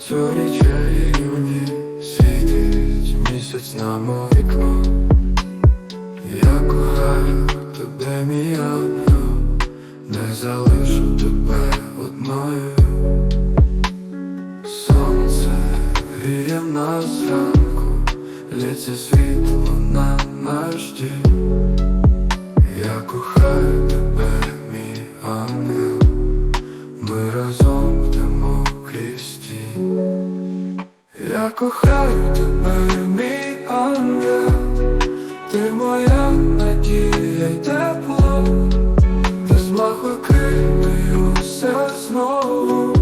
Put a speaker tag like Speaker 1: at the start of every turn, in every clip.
Speaker 1: зорі чарівні світить місяць на моє вікно Я кохаю тебе, мій ангел не залишу тебе одною. Сонце віє в нас ранку, лється світло на наш дім Я кохаю тебе, мій ангел, ми разом. Christ. Я кохаю тебе, мій ангел, ти моя надія й тепло, ти змахуй крилою все знову,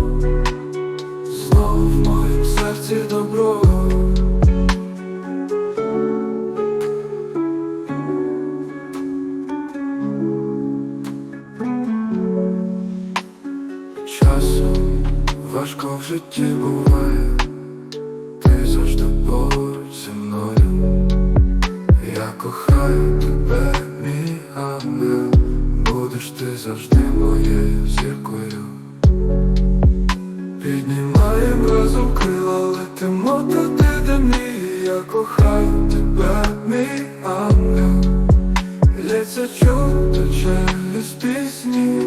Speaker 1: знову в моїм серці добро. Часом важко в житті буває, тебе, мій ангел, будеш ти завжди моєю зіркою. Піднімаєм разом крила, летимо туди, де мрії. Я кохаю тебе, мій ангел, лється чудо через пісні.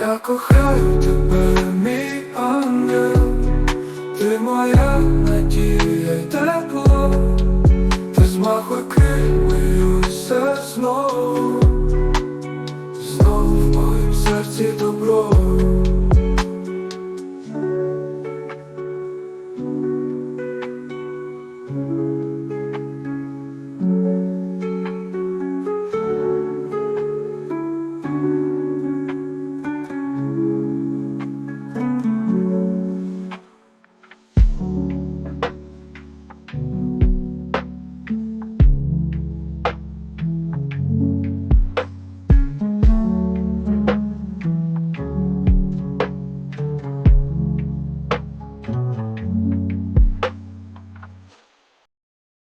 Speaker 1: Я кохаю тебе, мій моя надія й тепло, ти змахуй крилою все